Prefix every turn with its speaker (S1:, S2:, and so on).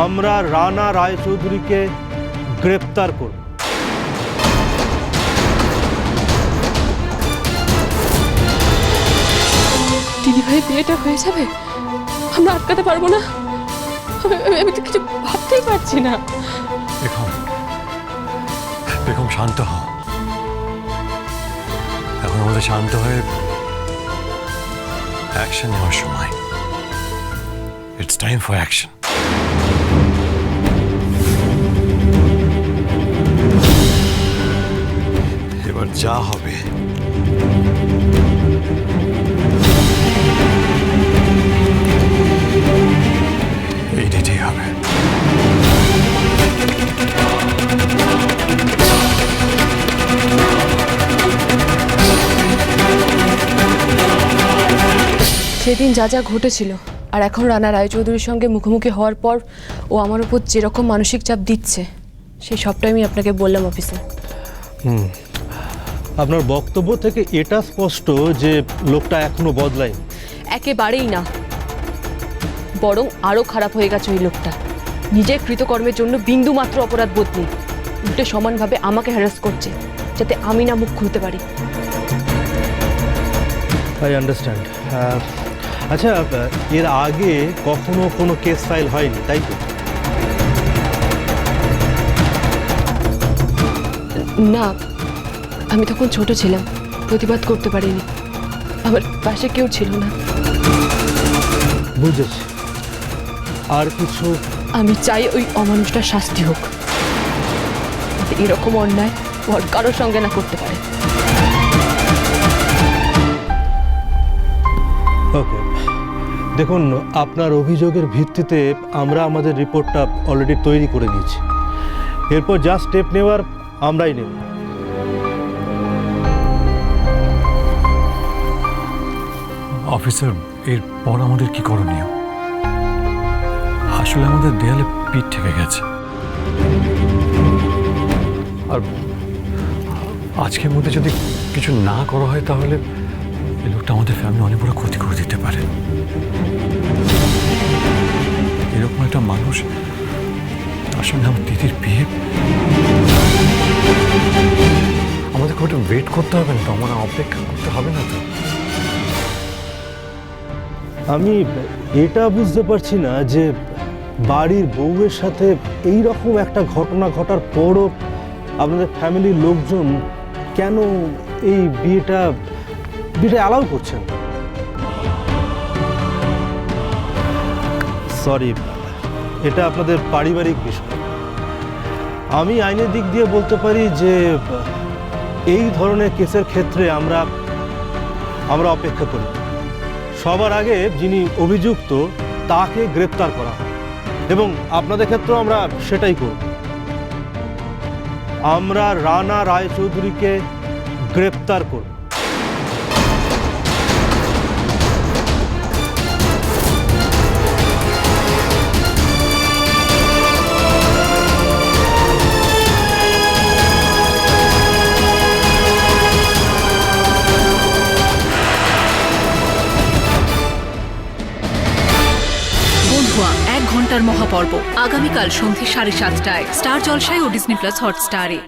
S1: আমরা রানা রায়চৌধুরীকে গ্রেপ্তার করব।
S2: দিদি ভাই বিয়েটা হয়ে যাবে? আমরা আটকাতে পারব না? আমি তো কিছু ভাবতেই পারছি না।
S3: বেগম বেগম শান্ত হও। এখন আমাদের শান্ত হয়ে অ্যাকশন নেওয়ার সময়। ইটস টাইম ফর অ্যাকশন এবার যা হবে। হবে।
S2: সেদিন যা যা ঘটেছিল আর এখন রানা রায়চৌধুরীর সঙ্গে মুখোমুখি হওয়ার পর ও আমার উপর যেরকম মানসিক চাপ দিচ্ছে সেই সবটাই আমি আপনাকে বললাম অফিসে।
S1: আপনার বক্তব্য থেকে এটা স্পষ্ট যে লোকটা এখনও বদলায়
S2: একেবারেই না। বরং আরও খারাপ হয়ে গেছে ওই লোকটা। নিজের কৃতকর্মের জন্য বিন্দু মাত্র অপরাধ বোধ নেই। উল্টে সমানভাবে আমাকে হ্যারাস করছে যাতে আমি না মুখ খুলতে পারি।
S1: আই আন্ডারস্ট্যান্ড আচ্ছা এর আগে কখনো কোনো কেস ফাইল হয়নি তাই তো?
S2: না আমি তখন ছোট ছিলাম প্রতিবাদ করতে পারিনি। আমার পাশে কেউ ছিল না।
S1: বুঝেছি। আর কিছু?
S2: আমি চাই ওই অমানুষটার শাস্তি হোক। এরকম অন্যায় ও আর কারোর সঙ্গে না করতে পারে।
S1: ওকে। দেখুন আপনার অভিযোগের ভিত্তিতে আমরা আমাদের রিপোর্টটা অলরেডি তৈরি করে দিয়েছি এরপর যা স্টেপ নেওয়ার আমরাই নেব।
S3: অফিসার এরপর আমাদের কি করণীয়? আসলে আমাদের দেয়ালে পিঠ থেকে গেছে। আর আজকের মধ্যে যদি কিছু না করা হয় তাহলে এই লোকটা আমাদের ফ্যামিলি অনেক বড় ক্ষতি করে দিতে পারে। এরকম একটা মানুষ তার সঙ্গে আমার দিদির বিয়ে? আমাদের একটু ওয়েট করতে হবে না তো আমার অপেক্ষা করতে হবে না তো।
S1: আমি এটা বুঝতে পারছি না যে বাড়ির বউয়ের সাথে এই রকম একটা ঘটনা ঘটার পরও আপনাদের ফ্যামিলির লোকজন কেন এই বিয়েটা বিয়েটা অ্যালাউ করছেন? সরি এটা আপনাদের পারিবারিক বিষয়। আমি আইনের দিক দিয়ে বলতে পারি যে এই ধরনের কেসের ক্ষেত্রে আমরা আমরা অপেক্ষা করি। সবার আগে যিনি অভিযুক্ত, তাকে গ্রেপ্তার করা হয়। এবং আপনাদের ক্ষেত্রেও আমরা সেটাই করব। আমরা রানা রায়চৌধুরীকে গ্রেপ্তার করব।
S4: এক মহাপর্ব আগামীকাল সন্ধ্যে সাড়ে সাতটায়। স্টার জলসায় ও ডিসনি প্লাস হটস্টারে।